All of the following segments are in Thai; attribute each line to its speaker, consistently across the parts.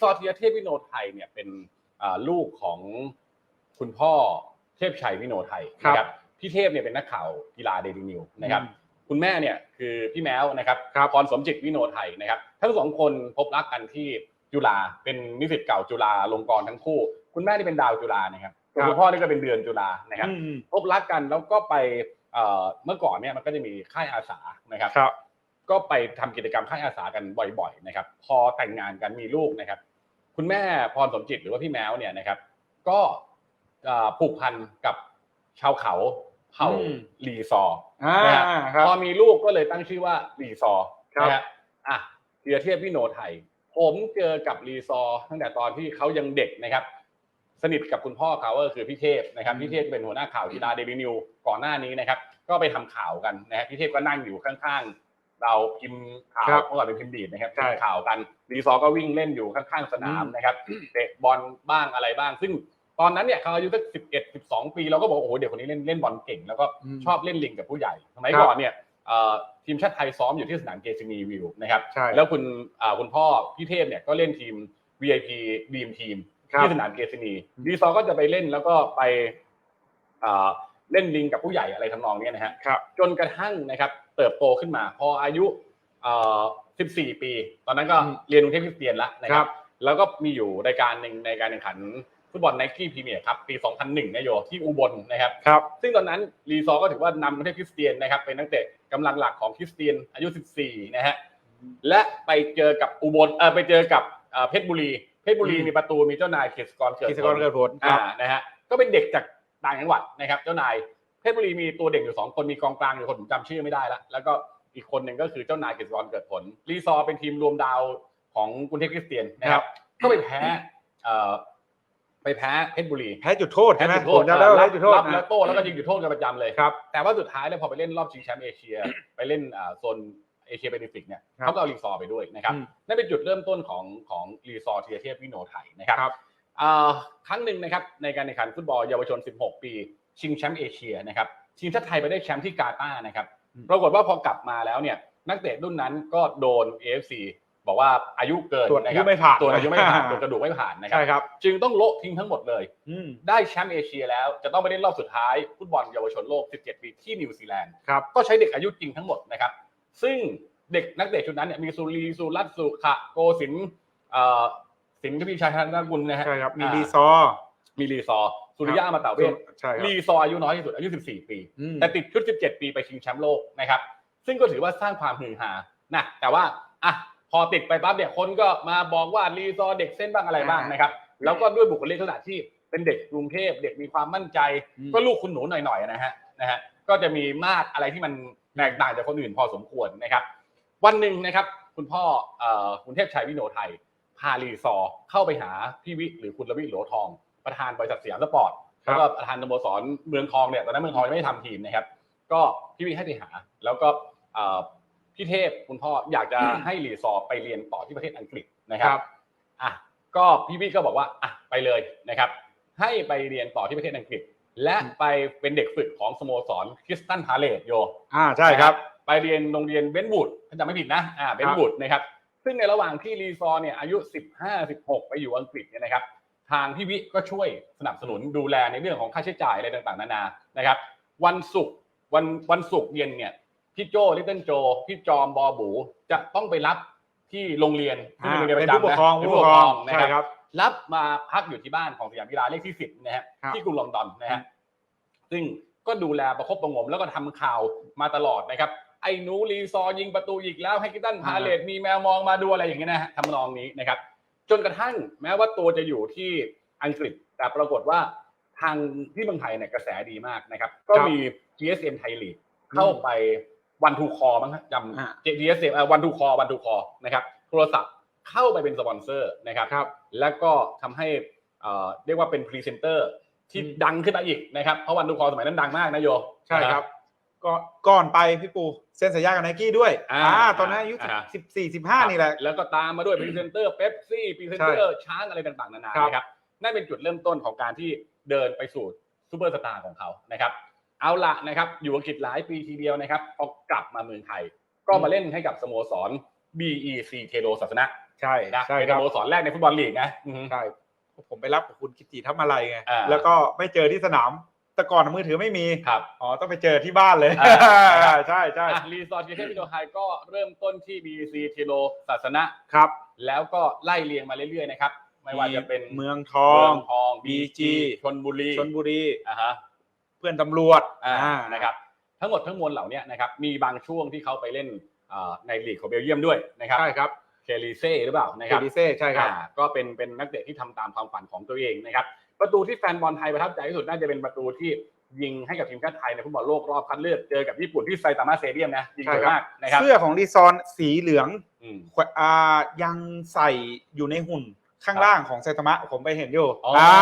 Speaker 1: ซอร์ธีรเทพวิโนไทยเนี่ยเป็นอ่าลูกของคุณพ่อเทพชัยวิโนไทยนะครับพี่เทพเนี่ยเป็นนักข่าวกีฬาเดลินิวนะครับ คุณแม่เนี่ยคือพี่แมวนะครับ
Speaker 2: ครับ
Speaker 1: พรสมจิตวิโนไทยนะครับทั้งสองคนพบรักกันที่จุฬาเป็นนิสิตเก่าจุฬาลงกรณ์ทั้งคู่ คุณแม่นี่เป็นดาวจุฬานะครับส่วน
Speaker 2: ครับ
Speaker 1: คุณพ่อนี่ก็เป็นเดือนจุฬานะครับ
Speaker 2: อืม
Speaker 1: พบรักกันแล้วก็ไปเอ่อเมื่อก่อนเนี่ยมันก็จะมีค่ายอาสานะครับ
Speaker 2: ครับ
Speaker 1: ก็ไปทำกิจกรรมค่ายอาสากันบ่อยๆนะครับ พอแต่งงานกันมีลูกนะครับ คุณแม่พรสมจิตหรือว่าพี่แมวเนี่ยนะครับ ก็เอ่อผูกพันกับชาวเขาเผ่า
Speaker 2: อืม
Speaker 1: ลีซอร์
Speaker 2: อ่า
Speaker 1: นะฮะ
Speaker 2: ครับ
Speaker 1: พอมีลูกก็เลยตั้งชื่อว่ารีซอร์
Speaker 2: ครับ
Speaker 1: นะฮะอะเทียเทียบพี่โนไทย ผมเจอกับรีซอร์ตั้งแต่ตอนที่เขายังเด็กนะครับ สนิทกับคุณพ่อเขาก็คือพี่เทพนะครับพี่เทพเป็นหัวหน้าข่าวกีฬาเดลินิวก่อนหน้านี้นะครับ ก็ไปทำข่าวกันนะฮะพี่เทพก็นั่งอยู่ข้างๆ เราพิมพ์ข่าว
Speaker 2: ครับ
Speaker 1: เมื่อก่อนเป็นพิมพ์ดีดนะครับ
Speaker 2: ใช่
Speaker 1: พิมพ์ข่าวกันรีซอร์ก็วิ่งเล่นอยู่ข้างๆสนามนะครับเตะบอลบ้างอะไรบ้าง ซึ่งตอนนั้นเนี่ยเขาอายุสักสิบเอ็ดสิบสองปีเราก็บอกว่าโอ้โหเด็กคนนี้เล่นเล่นบอลเก่ง แล้วก็
Speaker 2: อืม
Speaker 1: ชอบเล่นลิงกับผู้ใหญ่สมัย
Speaker 2: ครับ
Speaker 1: ก่อนเนี่ยเอ่อทีมชาติไทยซ้อมอยู่ที่สนามเกซินีวิวนะครับ
Speaker 2: ใช่
Speaker 1: แล้วคุณอ่าคุณพ่อพี่เทพเนี่ยก็เล่นทีม VIP ดีมทีม
Speaker 2: ครับ
Speaker 1: ที่สนามเกซินีดีซอร์ก็จะไปเล่นแล้วก็ไปอ่าเล่นลิงกับผู้ใหญ่อะไรทำนองเนี้ยนะฮะ
Speaker 2: ครับ
Speaker 1: จนกระทั่งนะครับ เติบโตขึ้นมา พออายุเอ่อ14 ปี ตอนนั้นก็
Speaker 2: อืม
Speaker 1: เรียนกรุงเทพคริสเตียนแล้วนะค
Speaker 2: ครั
Speaker 1: รับ
Speaker 2: บ
Speaker 1: แล้วก็มีอยู่รายการหนึ่งในการแข่งขันฟุตบอลไนกี้พรีเมียร์ครับปี 2001นะโยที่อุบลนะครับ
Speaker 2: ครับ
Speaker 1: ซึ่งตอนนั้นรีซอร์ก็ถือว่านำประเทศคริสเตียนนะครับเป็นนักเตะกำลังหลักของคริสเตียนอายุ 14 นะฮะและไปเจอกับอุบลเออไปเจอกับเอ่อเพชรบุรี เพชรบุรี
Speaker 2: อืม
Speaker 1: มีประตูมีเจ้านายเกษกรเกิด
Speaker 2: กิจ
Speaker 1: ผ
Speaker 2: กร
Speaker 1: ล
Speaker 2: เกิดผลค
Speaker 1: อ่า
Speaker 2: รับ
Speaker 1: นะฮะก็เป็นเด็กจากต่างจังหวัดนะครับ เจ้านาย เพชรบุรีมีตัวเด็กอยู่สองคนมีกองกลางอยู่คนผมจำชื่อไม่ได้ละแล้วก็อีกคนหนึ่งก็คือเจ้านายเกษกรเกิดผล รีซอร์เป็นทีมรวมดาวของกรุงเทพคริสเตียนนะครับ ก็ไปแพ้เอ่อไปแพ้เพชรบุรี
Speaker 2: แพ้จุดโทษ
Speaker 1: แพ้
Speaker 2: ใช่ไหม
Speaker 1: จุดโท
Speaker 2: ผ
Speaker 1: ษ
Speaker 2: มจำได้ว่า
Speaker 1: รั
Speaker 2: แพ้จุดโทษ
Speaker 1: รับ
Speaker 2: นะ
Speaker 1: แล้วโต้แล้วก็ยิงจุดโทษกันประจำเลย
Speaker 2: ครับ
Speaker 1: แต่ว่าสุดท้ายแล้วพอไปเล่นรอบชิงแชมป์เอเชีย ไปเล่นอ่าโซนเอเชียแปซิฟิกเนี่ย
Speaker 2: ครับ
Speaker 1: เขาก็เอารีซอร์ไปด้วยนะครับ
Speaker 2: อืม
Speaker 1: นั่นเป็นจุดเริ่มต้นของของรีซอร์เทียเทพวิโนไทยนะครับ
Speaker 2: ครับ
Speaker 1: อ่าครั้งหนึ่งนะครับในการแข่งขันฟุตบอลเยาวชน 16 ปี ชิงแชมป์เอเชียนะครับทีมชาติไทยไปได้แชมป์ที่กาตาร์นะครับ
Speaker 2: อืม
Speaker 1: ปรากฏว่าพอกลับมาแล้วเนี่ยนักเตะรุ่นนั้นก็โดน AFC บอกว่าอายุเกิน
Speaker 2: ตรวจอายุ
Speaker 1: นะครับ
Speaker 2: ไม่ผ่าน
Speaker 1: ตรวจอายุไม่ผ่านตรวจกระดูกไม่ผ่านนะครั
Speaker 2: ใช่ครับ
Speaker 1: จึงต้องโละทิ้งทั้งหมดเลย
Speaker 2: อืม
Speaker 1: ได้แชมป์เอเชียแล้วจะต้องไปเล่นรอบสุดท้ายฟุตบอลเยาวชนโลก 17 ปีที่นิวซีแลนด์
Speaker 2: ครับ
Speaker 1: ก็ใช้เด็กอายุจริงทั้งหมดนะครับซึ่งเด็กนักเตะชุดนั้นเนี่ยมีสุรีสุรัตน์สุขะโกสินทร์เอ่อสินทพีชัยธนกุลนะฮะ
Speaker 2: ใช่ครับมี
Speaker 1: อ่า
Speaker 2: รีซอร์
Speaker 1: มีรีซอร์สุริยะอมาตาเวท
Speaker 2: ใช่ครับ
Speaker 1: รีซอร์อายุน้อยที่สุดอายุ 14 ปี
Speaker 2: อืม
Speaker 1: แต่ติดชุด 17 ปีไปชิงแชมป์โลกนะครับ ซึ่งก็ถือว่าสร้างความฮือฮานะแต่ว่าอะพอติดไปปั๊บเนี่ยคนก็มาบอกว่ารีซอร์เด็กเส้นบ้างอะไรบ้างนะครับแล้วก็ด้วยบุคลิกลักษณะที่เป็นเด็กกรุงเทพเด็กมีความมั่นใจ
Speaker 2: อืม
Speaker 1: ก็ลูกคุณหนูหน่อยๆนะฮะนะฮะก็จะมีมาตรอะไรที่มันแตกต่างจากคนอื่นพอสมควรนะครับ วันหนึ่งนะครับ คุณพ่อเอ่อคุณเทพชัยวิโนไทยพารีซอร์เข้าไปหาพี่วิหรือคุณรวิโหลทอง ประธานบริษัทสยามสปอร์ต
Speaker 2: ครับ
Speaker 1: แล้วก็ประธานสโมสรเมืองทองเนี่ยตอนนั้นเมืองทองยังไม่ได้ทำทีมนะครับ ก็พี่วิให้ไปหา แล้วก็เอ่อพี่เทพคุณพ่ออยากจะให้รีซอร์ไปเรียนต่อที่ประเทศอังกฤษนะค
Speaker 2: ค
Speaker 1: รั
Speaker 2: รับบ
Speaker 1: อะก็พี่วิก็บอกว่าอะไปเลยนะครับ ให้ไปเรียนต่อที่ประเทศอังกฤษ และไปเป็นเด็กฝึกของสโมสรคริสตันพาเลตโย
Speaker 2: อ่าใช่ครับ
Speaker 1: ไปเรียนโรงเรียนเบนบูดถ้าจำไม่ผิดนะอ่าเบนบูดนะครับซึ่งในระหว่างที่รีซอร์เนี่ยอายุ 15 16 ไปอยู่อังกฤษเนี่ยนะครับ ทางพี่วิก็ช่วยสนับสนุนดูแลในเรื่องของค่าใช้จ่ายอะไรต่างๆนานานะครับ วันศุกร์วันวันศุกร์เย็นเนี่ยพี่โจลิตเติ้ลโจพี่จอมบอบูจะต้องไปรับที่โรงเรียนที่
Speaker 2: อ่า
Speaker 1: เป็นโรงเรียนป
Speaker 2: เป็น
Speaker 1: ระจำ
Speaker 2: ผู้ปก
Speaker 1: นะ
Speaker 2: ครอง
Speaker 1: เป็น
Speaker 2: ผู้ปกครอง
Speaker 1: นะ
Speaker 2: ใช่
Speaker 1: ครับ
Speaker 2: ครับ
Speaker 1: รับมาพักอยู่ที่บ้านของสยามกีฬาเลขที่สิบนะฮะ
Speaker 2: ครับ
Speaker 1: ที่กรุงลอนดอนนะฮะซึ่งก็ดูแลประคบประหงมแล้วก็ทำข่าวมาตลอดนะครับไอ้หนูรีซอร์ยิงประตูอีกแล้วให้กิตันพาเลตมีแมวมองมาดูอะไรอย่างเงี้ยนะฮะทำนองนี้นะครับ จนกระทั่งแม้ว่าตัวจะอยู่ที่อังกฤษ แต่ปรากฏว่าทางที่เมืองไทยเนี่ยกระแสดีมากนะครับ ก็มี GSM ไทยลีกเข้าไปวันทูคอมั้งฮะจ
Speaker 2: อ่าำ
Speaker 1: GSM วันทูคอวันทูคอนะครับโทรศัพท์เข้าไปเป็นสปอนเซอร์นะครับ
Speaker 2: ครับ
Speaker 1: แล้วก็ทำให้เอ่อเรียกว่าเป็นพรีเซนเตอร์ที่
Speaker 2: อืม
Speaker 1: ดังขึ้นมาอีกนะครับเพราะวันดูคอสมัยนั้นดังมากนะโย
Speaker 2: ใช่ครับ ก็ก่อนไปพี่ปูเซ็นสัญญากับไนกี้ด้วย
Speaker 1: อ่า
Speaker 2: อ่าตอนนั้นอายุ
Speaker 1: อ่า
Speaker 2: สิบสี่สิบห้านี่แหละ
Speaker 1: แล้วก็ตามมาด้วยพรีเซนเตอร์เป๊ปซี่พรีเซนเตอร์ช้างอะไรต่างๆนานา
Speaker 2: ครับ
Speaker 1: นะครับนั่นเป็นจุดเริ่มต้นของการที่เดินไปสู่ซูเปอร์สตาร์ของเขานะครับเอาละนะครับอยู่อังกฤษหลายปีทีเดียวนะครับพอกลับมาเมืองไทย ก็มาเล่นให้กับสโมสร BEC เทโรศาสนะ
Speaker 2: ใช่
Speaker 1: นะ
Speaker 2: ใช่
Speaker 1: เป็น
Speaker 2: ค
Speaker 1: ส
Speaker 2: รับ
Speaker 1: โมสรแรกในฟุตบอลลีกนะอือฮึ
Speaker 2: ใช่ผมไปรับกับคุณกิติทัพมาลัยไง
Speaker 1: อ่า
Speaker 2: แล้วก็ไม่เจอที่สนาม แต่ก่อนมือถือไม่มี
Speaker 1: ครับ
Speaker 2: อ๋อต้องไปเจอที่บ้านเลย
Speaker 1: อ่า
Speaker 2: ใช่ใช่
Speaker 1: อะรีสอร์ททีเทพวิโดไฮก็เริ่มต้นที่ BC ทีโลศาสนะ
Speaker 2: ครับ
Speaker 1: แล้วก็ไล่เรียงมาเรื่อยๆนะครับไม่ว่าจะเป็น
Speaker 2: เมืองท
Speaker 1: เมื
Speaker 2: อ
Speaker 1: องงทอง
Speaker 2: BG
Speaker 1: ชนบุรี
Speaker 2: ชนบุรี
Speaker 1: อ่าฮะ
Speaker 2: เพื่อนตำรวจ
Speaker 1: อ่า
Speaker 2: อ่า
Speaker 1: นะครับ ทั้งหมดทั้งมวลเหล่านี้นะครับมีบางช่วงที่เขาไปเล่นอ่าในลีกของเบลเยียมด้วยนะครับ
Speaker 2: ใช่ครับ
Speaker 1: เคลีเซ่หรือเปล่านะ
Speaker 2: เค
Speaker 1: ครับ
Speaker 2: ดิเซ่ใช่ครับ
Speaker 1: อ่าก็เป็นเป็นนักเตะที่ทำตามความฝันของตัวเองนะครับ ประตูที่แฟนบอลไทยประทับใจที่สุดน่าจะเป็นประตูที่ยิงให้กับทีมชาติไทยในฟุตบอลโลกรอบคัดเลือกเจอกับญี่ปุ่นที่ไซตามะสเตเดียมนะยิงสวยมากนะครับ
Speaker 2: เสื้อของรีซอนสีเหลือง
Speaker 1: อืม
Speaker 2: แขวอ่ายังใส่อยู่ในหุ่นข้างล่างของไซตามะผมไปเห็นอยู่
Speaker 1: อ๋ออ่
Speaker 2: อ่า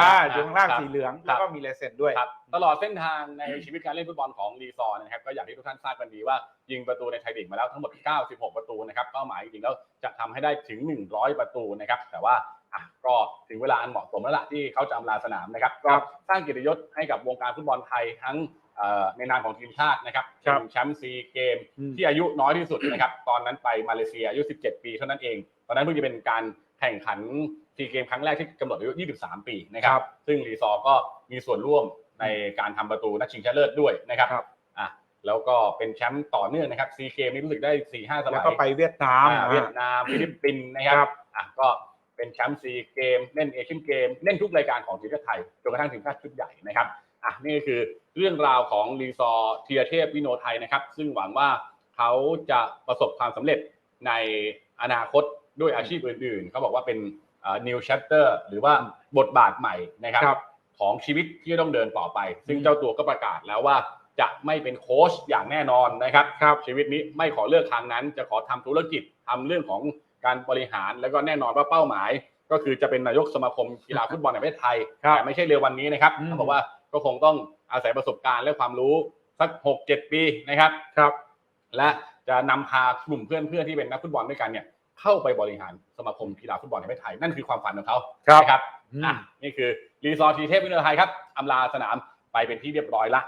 Speaker 1: ครับ
Speaker 2: อ่าอยู่ข้างล่าง
Speaker 1: ครับ
Speaker 2: สีเหลือง
Speaker 1: ครับ
Speaker 2: แล้วก็มีลายเซ็นด้วย
Speaker 1: ครับตลอดเส้นทางในชีวิตการเล่นฟุตบอลของรีซอร์นะครับก็อย่างที่ทุกท่านทราบกันดีว่ายิงประตูในไทยลีกมาแล้วทั้งหมด 96 ประตูนะครับเป้าหมายจริงๆแล้วจะทำให้ได้ถึง 100 ประตูนะครับแต่ว่าอะ ก็ถึงเวลาอันเหมาะสมแล้วล่ะที่เขาจะอำลาสนามนะครับ ก็สร้างเกียรติยศให้กับวงการฟุตบอลไทยทั้งเอ่อในนามของทีมชาตินะครับ
Speaker 2: ครับ
Speaker 1: เป็นแชมป์ซีเกม
Speaker 2: อืม
Speaker 1: ที่อายุน้อยที่สุดนะครับ ตอนนั้นไปมาเลเซียอายุ 17 ปีเท่านั้นเอง ตอนนั้นเพิ่งจะเป็นการแข่งขันซีเกมครั้งแรกที่กำหนดอายุ 23 ปีนะค
Speaker 2: ค
Speaker 1: รั
Speaker 2: รับบ
Speaker 1: ซึ่งรีซอร์ก็มีส่วนร่วมในการทำประตูนัดชิงชนะเลิศด้วยนะครับ
Speaker 2: ครับ
Speaker 1: อะแล้วก็เป็นแชมป์ต่อเนื่องนะครับซีเกมนี่รู้สึกได้4-5ส
Speaker 2: แล้ว
Speaker 1: มัย
Speaker 2: ก็ไปเวียดนาม
Speaker 1: อ่าเวียดนามฟิลิปปินส์นะครับ
Speaker 2: ครับ
Speaker 1: อะก็ เป็นแชมป์ซีเกมเล่นเอเชียนเกมเล่นทุกรายการของทีมชาติไทยจนกระทั่งถึงชาติชุดใหญ่นะครับอะนี่ก็คือเรื่องราวของรีซอร์เทียเทพวิโนไทยนะครับ ซึ่งหวังว่าเขาจะประสบความสำเร็จในอนาคตด้วยอาชีพอื่นๆ เขาบอกว่าเป็นอ่า new chapter หรือว่าบทบาทใหม่นะครับ
Speaker 2: ครับ
Speaker 1: ของชีวิตที่ต้องเดินต่อไป ซึ่งเจ้าตัวก็ประกาศแล้วว่าจะไม่เป็นโค้ชอย่างแน่นอนนะครับ
Speaker 2: ครับ
Speaker 1: ชีวิตนี้ไม่ขอเลือกทางนั้น จะขอทำธุรกิจทำเรื่องของ การบริหารแล้วก็แน่นอนว่าเป้าหมาย ก็คือจะเป็นนายกสมาคมกีฬาฟุตบอลแห่งประเทศไทย
Speaker 2: ครับ
Speaker 1: แต่ไม่ใช่เร็ววันนี้นะครับ
Speaker 2: อืม
Speaker 1: เขาบอกว่าก็คงต้องอาศัยประสบการณ์และความรู้สักหกเจ็ดปีนะครับ
Speaker 2: ครับ
Speaker 1: และจะนำพากลุ่มเพื่อนๆที่เป็นนักฟุตบอลด้วยกันเนี่ยเข้าไปบริหารสมาคมกีฬาฟุตบอลแห่งประเทศไทยนั่นคือความฝันของเขา
Speaker 2: ครับ
Speaker 1: นะครับ
Speaker 2: อืม
Speaker 1: อะนี่คือรีซอร์ทีเทพวินเทอร์ไทยครับอำลาสนามไปเป็นที่เรียบร้อยละ